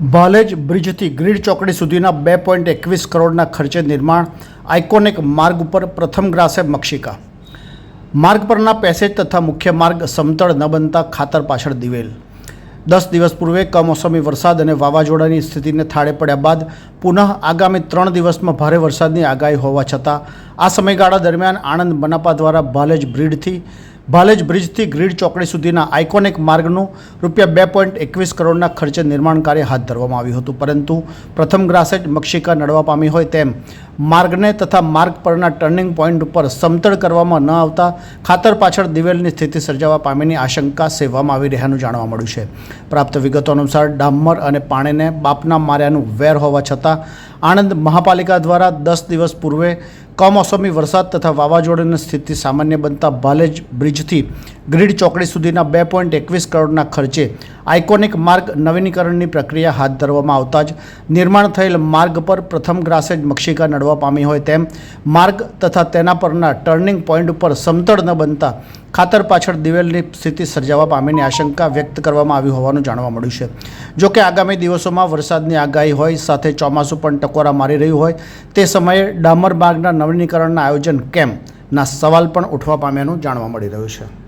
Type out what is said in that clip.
ભાલેજ બ્રિજથી ગ્રીડ ચોકડી સુધીના બે પોઈન્ટ એકવીસ કરોડના ખર્ચે નિર્માણ આઇકોનિક માર્ગ ઉપર પ્રથમ ગ્રાસે મક્ષિકા. માર્ગ પરના પેસેજ તથા મુખ્ય માર્ગ સમતળ ન બનતા ખાતર પાછળ દિવેલ. દસ દિવસ પૂર્વે કમોસમી વરસાદ અને વાવાઝોડાની સ્થિતિને થાળે પડ્યા બાદ પુનઃ આગામી ત્રણ દિવસમાં ભારે વરસાદની આગાહી હોવા છતાં આ સમયગાળા દરમિયાન આણંદ મનાપા દ્વારા ભાલેજ બ્રિડથી ભાલેજ બ્રિજથી ગ્રીડ ચોકડી સુધીના આઇકોનિક માર્ગનું રૂપિયા બે પોઈન્ટ એકવીસ કરોડના ખર્ચે નિર્માણ કાર્ય હાથ ધરવામાં આવ્યું હતું. પરંતુ પ્રથમ ગ્રાસે જ મક્ષિકા નડવા પામી હોય તેમ માર્ગને તથા માર્ગ પરના ટર્નિંગ પોઈન્ટ ઉપર સમતળ કરવામાં ન આવતા ખાતર પાછળ દિવેલની સ્થિતિ સર્જાવા પામીની આશંકા સેવવામાં આવી રહ્યાનું જાણવા મળ્યું છે. પ્રાપ્ત વિગતો અનુસાર ડામર અને પાણીને બાપના માર્યાનું વેર હોવા છતાં આણંદ મહાપાલિકા દ્વારા દસ દિવસ પૂર્વે કમોસમી વરસાદ તથા વાવાઝોડાની સ્થિતિ સામાન્ય બનતા ભાલેજ બ્રિજથી ગ્રીડ ચોકડી સુધીના બે પોઈન્ટ એકવીસ કરોડના ખર્ચે આઇકોનિક માર્ગ નવીનીકરણની પ્રક્રિયા હાથ ધરવામાં આવતા જ નિર્માણ થયેલ માર્ગ પર પ્રથમ ગ્રાસે જ મક્ષિકા નડવા પામી હોય તેમ માર્ગ તથા તેના પરના ટર્નિંગ પોઈન્ટ ઉપર સમતળ ન બનતા ખાતર પાછળ દિવેલની સ્થિતિ સર્જાવા પામીની આશંકા વ્યક્ત કરવામાં આવી હોવાનું જાણવા મળ્યું છે. જો કે આગામી દિવસોમાં વરસાદની આગાહી હોય, સાથે ચોમાસું પણ ટકોરા મારી રહ્યું હોય, તે સમયે ડામર માર્ગના નવીનીકરણના આયોજન કેમ? ના સવાલ પણ ઉઠવા પામ્યાનું જાણવા મળી રહ્યું છે.